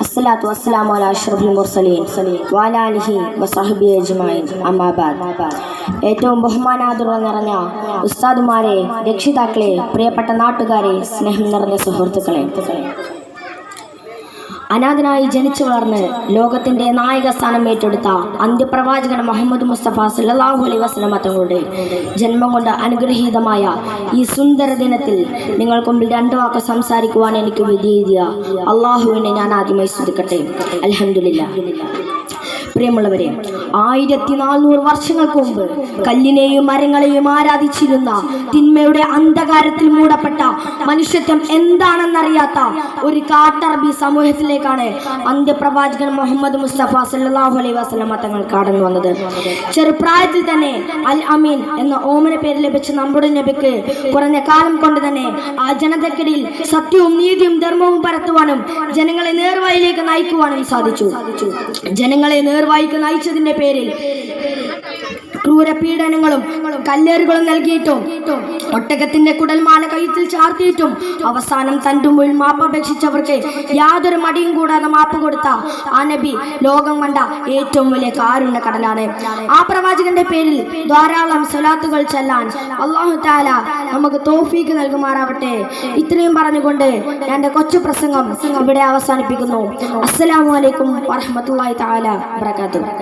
അസ്സലാത്തു വസ്സലാമു അലാ മുർസലീൻ ഏറ്റവും ബഹുമാനാദുറ നിറഞ്ഞ ഉസ്താദുമാരെ രക്ഷിതാക്കളെ പ്രിയപ്പെട്ട നാട്ടുകാരെ സ്നേഹം നിറഞ്ഞ സുഹൃത്തുക്കളെ. അനാഥനായി ജനിച്ചു വളർന്ന് ലോകത്തിന്റെ നായക സ്ഥാനം ഏറ്റെടുത്ത അന്ത്യപ്രവാചകൻ മുഹമ്മദ് മുസ്തഫ സല്ലല്ലാഹു അലൈ വസല്ലമ തങ്ങളുടെ ജന്മം കൊണ്ട് അനുഗ്രഹീതമായ ഈ സുന്ദര ദിനത്തിൽ നിങ്ങൾക്ക് മുമ്പിൽ രണ്ടു വാക്ക് സംസാരിക്കുവാൻ എനിക്ക് വിധി എഴുതിയ അള്ളാഹുവിനെ ഞാൻ ആദ്യമായി സ്തുതിക്കട്ടെ. അൽഹംദുലില്ലാ പ്രിയമുള്ളവരെ ആയിരത്തി നാനൂറ് വർഷങ്ങൾക്ക് മുമ്പ് കല്ലിനെയും മരങ്ങളെയും ആരാധിച്ചിരുന്ന തിന്മയുടെ അന്ധകാരത്തിൽ മൂടപ്പെട്ട മനുഷ്യത്വം എന്താണെന്നറിയാത്ത ഒരു കാട്ടറബി സമൂഹത്തിലേക്കാണ് അന്ത്യപ്രവാചകൻ മുഹമ്മദ് മുസ്തഫ സല്ലാഹു അലൈ വസല്ലമ തങ്ങൾ കടന്നു വന്നത്. ചെറുപ്രായത്തിൽ തന്നെ അൽ അമീൻ എന്ന ഓമന പേര് ലഭിച്ച നമ്മുടെ നബിക്ക് കുറഞ്ഞ കാലം കൊണ്ട് തന്നെ ആ ജനതക്കിടയിൽ സത്യവും നീതിയും ധർമ്മവും പരത്തുവാനും ജനങ്ങളെ നേർവഴിയിലേക്ക് നയിക്കുവാനും സാധിച്ചു. ജനങ്ങളെ നേർവായിക്ക് നയിച്ചതിന്റെ പേരിൽ. ക്രൂരപീഡനങ്ങളും കല്ലേറുകളും നൽകിയിട്ടും ഒട്ടകത്തിന്റെ കുടൽമാല കയ്യത്തിൽ ചാർത്തിയിട്ടും അവസാനം തന്റെ മുന്നിൽ മാപ്പപേക്ഷിച്ചവർക്ക് യാതൊരു മടിയും കൂടാതെ മാപ്പ് കൊടുത്ത ആ നബി ലോകം കണ്ട ഏറ്റവും വലിയ കാരുണ്യ കടലാണ്. ആ പ്രവാചകന്റെ പേരിൽ ധാരാളം സ്വലാത്തുകൾ ചെല്ലാൻ അള്ളാഹു താല നമുക്ക് തോഫീക്ക് നൽകുമാറാവട്ടെ. ഇത്രയും പറഞ്ഞുകൊണ്ട് എന്റെ കൊച്ചു പ്രസംഗം ഇവിടെ അവസാനിപ്പിക്കുന്നു. അസ്സലാമു അലൈക്കും വറഹ്മത്തുള്ളാഹി തആല വബറകാതുഹു.